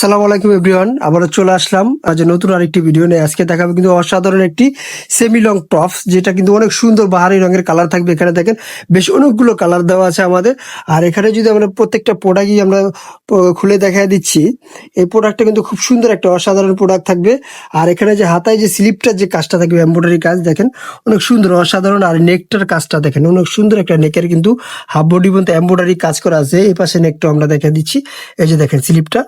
আসসালামু আলাইকুম এভরিওয়ান, আবারও চলে আসলাম আজ নতুন আরেকটি ভিডিও নিয়ে। আজকে দেখাবো কিন্তু অসাধারণ একটি সেমি লং টপস যেটা কিন্তু অনেক সুন্দর বাহারি রঙের কালার থাকবে এখানে দেখেন। বেশ অনেকগুলো কালার দেওয়া আছে আমাদের। আর এখানে যদি আমরা প্রত্যেকটা প্রোডাক্টই আমরা খুলে দেখা দিচ্ছি, এই প্রোডাক্টটা কিন্তু খুব সুন্দর একটা অসাধারণ প্রোডাক্ট থাকবে। আর এখানে যে হাতায় যে স্লিপটার যে কাজটা থাকবে এমব্রয়ডারি কাজ, দেখেন, অনেক সুন্দর, অসাধারণ আর নেকটার কাজটা দেখেন, অনেক সুন্দর একটা নেকের কিন্তু হাফ বডি পর্যন্ত এমব্রয়ডারি কাজ করা আছে। এই পাশে নেকটা আমরা দেখা দিচ্ছি। এই যে দেখেন স্লিপটা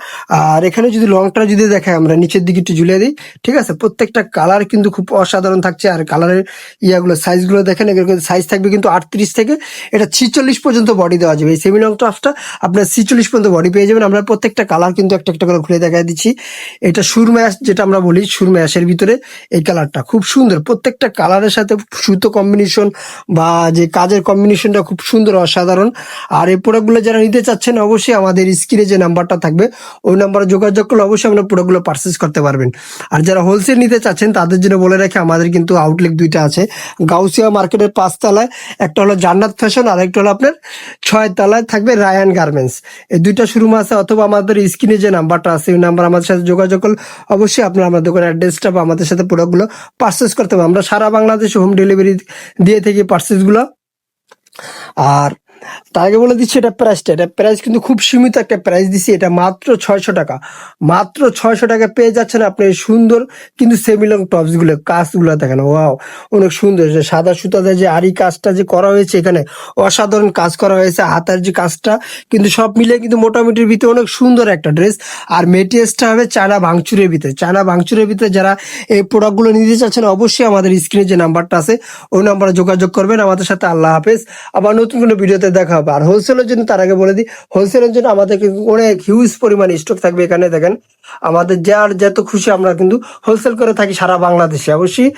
আর এখানে যদি লংটা যদি দেখাই, আমরা নিচের দিকে একটু ঝুলিয়ে দিই, ঠিক আছে? প্রত্যেকটা কালার কিন্তু খুব অসাধারণ থাকছে। আর কালারের ইয়াগুলো সাইজগুলো দেখেন, এগুলো সাইজ থাকবে কিন্তু আটত্রিশ থেকে, এটা ছিচল্লিশ পর্যন্ত বডি দেওয়া যাবে। এই সেমি লং টপসটা আপনার ছিচল্লিশ পর্যন্ত বডি পেয়ে যাবেন। আমরা প্রত্যেকটা কালার কিন্তু একটা একটা করে খুলে দেখা দিচ্ছি। এটা সুরম্যাশ যেটা আমরা বলি সুরম্যাশের ভিতরে এই কালারটা খুব সুন্দর। প্রত্যেকটা কালারের সাথে সুতো কম্বিনেশন বা যে কাজের কম্বিনেশনটা খুব সুন্দর, অসাধারণ। আর এই প্রোডাক্টগুলো যারা নিতে চাচ্ছেন, অবশ্যই আমাদের স্ক্রিনে যে নাম্বারটা থাকবে, ওই নাম্বারে যোগাযোগ করলে অবশ্যই আপনার প্রোডাক্টগুলো পারচেস করতে পারবেন। আর যারা হোলসেল নিতে চাচ্ছেন, তাদের জন্য বলে রাখি, আমাদের কিন্তু আউটলেট দুইটা আছে। গাউসিয়া মার্কেটের পাঁচতলায়, একটা হলো জান্নাত ফ্যাশন আর একটা হলো আপনার ছয় তলায় থাকবে রায়ান গার্মেন্টস এই দুইটা শোরুম আছে, অথবা আমাদের স্ক্রিনে যে নাম্বারটা আছে ওই নাম্বার আমাদের সাথে যোগাযোগ করলে অবশ্যই আপনার আমাদের দোকানের অ্যাড্রেসটা বা আমাদের সাথে প্রোডাক্টগুলো পারচেস করতে পারবেন। আমরা সারা বাংলাদেশে হোম ডেলিভারি দিয়ে থাকি পার্সেসগুলো আর আগে বলে দিচ্ছি এটা প্রাইসটা এটা প্রাইস কিন্তু খুব সীমিত একটা প্রাইস দিচ্ছি। এটা মাত্র ছয়শো টাকা। মাত্র ছয়শো টাকা পেয়ে যাচ্ছেন আপনি সুন্দর কিন্তু সেমিলং টপসগুলো, কাজগুলো দেখেন ওয়াও অনেক সুন্দর। যে সাদা সুতাতে যে আরি কাজটা যে করা হয়েছে এখানে, অসাধারণ কাজ করা হয়েছে। হাতার যে কাজটা, কিন্তু সব মিলে কিন্তু মোটামুটির ভিতরে অনেক সুন্দর একটা ড্রেস আর মেটেরিয়ালসটা হবে চায়না ভাঙচুরের ভিতরে। চায়না ভাঙচুরের ভিতরে যারা এই প্রোডাক্টগুলো নিতে চাচ্ছেন, অবশ্যই আমাদের স্ক্রিনে যে নাম্বারটা আছে, ওই নাম্বারে যোগাযোগ করবেন। আমাদের সাথে আল্লাহ হাফেজ। আবার নতুন কোনো ভিডিওতে দেখা হবে। আর হোলসেলের জন্য তার আগে বলে দিই হোলসেলের জন্য আমাদের কিন্তু অনেক হিউজ পরিমাণ স্টক থাকবে এখানে, দেখেন। আমাদের যার যত খুশি আমরা কিন্তু হোলসেল করে থাকি সারা বাংলাদেশে। অবশ্যই